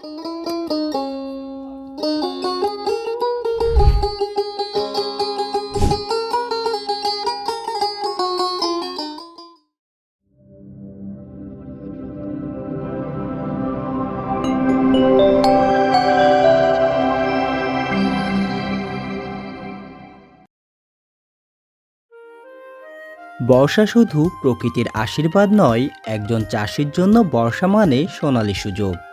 বর্ষা শুধু প্রকৃতির আশীর্বাদ নয় একজন চাষির জন্য বর্ষা মানে সোনালি সুযোগ।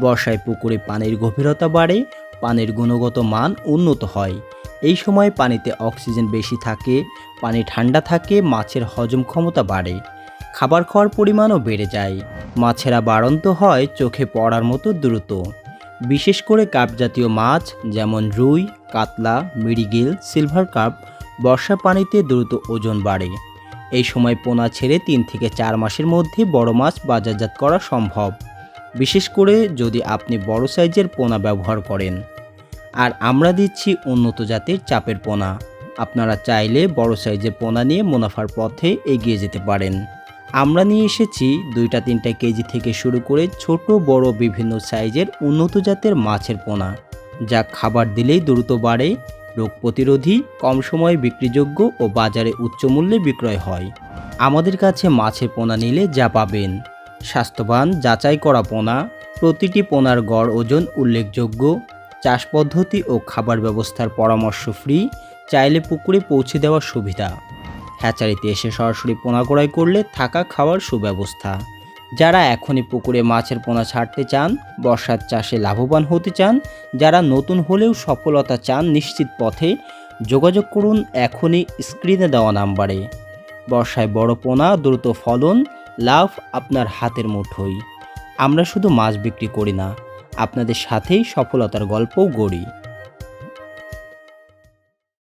বর্ষায় পুকুরে পানির গভীরতা বাড়ে, পানির গুণগত মান উন্নত হয়। এই সময় পানিতে অক্সিজেন বেশি থাকে, পানি ঠান্ডা থাকে, মাছের হজম ক্ষমতা বাড়ে। খাবার খাওয়ার পরিমাণও বেড়ে যায়। মাছেরা বাড়ন্ত হয়, চোখে পড়ার মতো দ্রুত। বিশেষ করে কাপ জাতীয় মাছ যেমন রুই, কাতলা মিরিগেল সিলভার কাপ বর্ষা পানিতে দ্রুত ওজন বাড়ে। এই সময় পোনা ছেড়ে তিন থেকে চার মাসের মধ্যে বড় মাছ বাজারজাত করা সম্ভব। বিশেষ করে যদি আপনি বড় সাইজের পোনা ব্যবহার করেন। আর আমরা দিচ্ছি উন্নত জাতের চাপের পোনা। আপনারা চাইলে বড় সাইজের পোনা নিয়ে মুনাফার পথে এগিয়ে যেতে পারেন। আমরা নিয়ে এসেছি দুইটা তিনটা কেজি থেকে শুরু করে ছোট, বড়, বিভিন্ন সাইজের উন্নত জাতের মাছের পোনা, যা খাবার দিলেই দ্রুত বাড়ে, রোগ প্রতিরোধী, কম সময়ে বিক্রিযোগ্য ও বাজারে উচ্চ মূল্যে বিক্রয় হয়। আমাদের কাছে মাছের পোনা নিলে যা পাবেন। স্বাস্থ্যবান যাচাই করা পোনা, প্রতিটি পোনার গড় ওজন উল্লেখযোগ্য, চাষ পদ্ধতি ও খাবার ব্যবস্থার পরামর্শ ফ্রি, চাইলে পুকুরে পৌঁছে দেওয়ার সুবিধা। হ্যাচারিতে এসে সরাসরি পোনা ক্রয় করলে থাকা খাওয়ার সুব্যবস্থা। যারা এখনই পুকুরে মাছের পোনা ছাড়তে চান, বর্ষার চাষে লাভবান হতে চান, যারা নতুন হলেও সফলতা চান নিশ্চিত পথে, যোগাযোগ করুন এখনই স্ক্রিনে দেওয়া নাম্বারে। বর্ষায় বড় পোনা, দ্রুত ফলন লাভ আপনার হাতের মুঠোই আমরা শুধু মাছ বিক্রি করি না, আপনাদের সাথেই সফলতার গল্পও গড়ি।